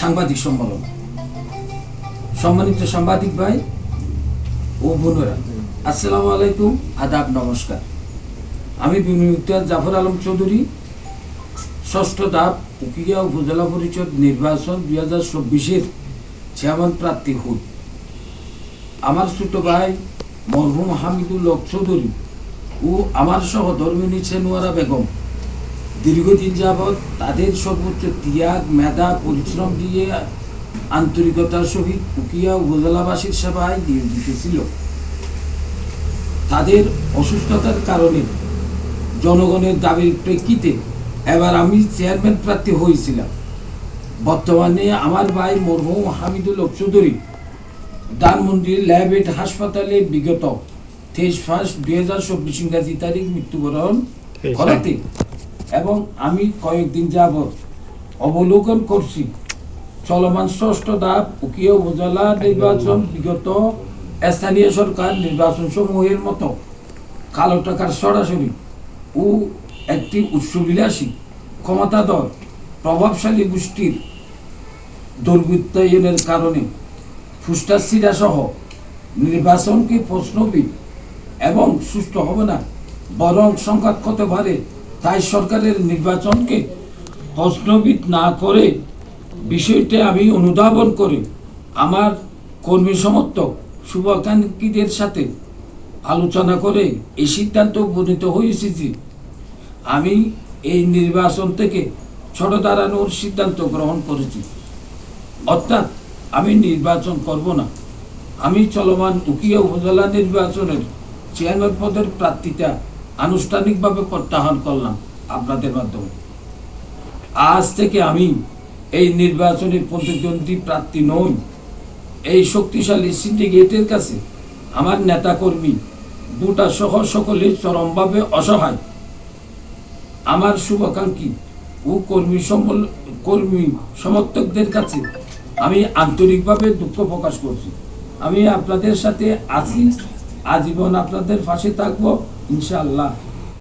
সাংবাদিক সম্মেলন। সম্মানিত সাংবাদিক ভাই ও বোনেরা, আসসালামু আলাইকুম, আদাব, নমস্কার। আমি বিমুক্ত জাফর আলম চৌধুরী। ষষ্ঠ ধাপ, উকিয়া উপজেলা পরিষদ নির্বাচন দুই হাজার চব্বিশের চেয়ারম্যান প্রার্থী হুদ আমার ছোট ভাই মরহুম হামিদুল হক চৌধুরী ও আমার সহ সহধর্মিনী সেনুয়ারা বেগম। দীর্ঘদিন যাবৎ তাদের সর্বোচ্চ ত্যাগ মেধা পরিশ্রম দিয়ে আন্তরিকতার সহিত উকিয়া উপজেলাবাসীর সেবায় নিয়োজিত ছিল তাদের অসুস্থতার কারণে জনগণের দাবির প্রেক্ষিতে এবার আমি চেয়ারম্যান প্রার্থী হয়েছিলাম। বর্তমানে আমার ভাই মরহুম হামিদুল চৌধুরী ধানমন্ডির ল্যাবেট হাসপাতালে বিগত তেইশ ফার্স্ট দুই হাজার চব্বিশ ইংরাজি তারিখ মৃত্যুবরণ করাতে এবং আমি কয়েকদিন যাবৎ অবলোকন করছি। চলমান ষষ্ঠ ধাপ উকিয়া উপজেলা নির্বাচন বিগত স্থানীয় সরকার নির্বাচন সমূহের মতো কালো টাকার সরাসরি ও একটি উৎসবিলাসী, ক্ষমতাধর, প্রভাবশালী গোষ্ঠীর দুর্বৃত্তায়নের কারণে ফুস্টাসিরা সহ নির্বাচনকে প্রশ্নবিদ এবং সুস্থ হবে না, বরং সংঘাত হতে পারে তাই সরকারের নির্বাচনকে প্রশ্নবিদ না করে বিষয়টি আমি অনুধাবন করে। আমার কর্মী সমর্থক শুভাকাঙ্ক্ষীদের সাথে আলোচনা করে এই সিদ্ধান্ত উপনীত হয়েছি যে আমি এই নির্বাচন থেকে ছোট দাঁড়ানোর সিদ্ধান্ত গ্রহণ করেছি। অর্থাৎ আমি নির্বাচন করব না। আমি চলমান উকিয়া উপজেলা নির্বাচনের চেয়ারম্যান পদের প্রার্থীতা আনুষ্ঠানিকভাবে প্রত্যাহার করলাম আপনাদের মাধ্যমে। আজ থেকে আমি এই নির্বাচনের প্রতিদ্বন্দ্বী প্রার্থী নই, এই শক্তিশালী সিন্ডিকেটের কাছে আমার নেতাকর্মী ভোটার সহ সকলে চরমভাবে অসহায়। আমার শুভাকাঙ্ক্ষী ও কর্মী সম্বল, কর্মী সমর্থকদের কাছে আমি আন্তরিকভাবে দুঃখ প্রকাশ করছি। আমি আপনাদের সাথে আছি আজীবন আপনাদের পাশে থাকব ইনশাআল্লাহ।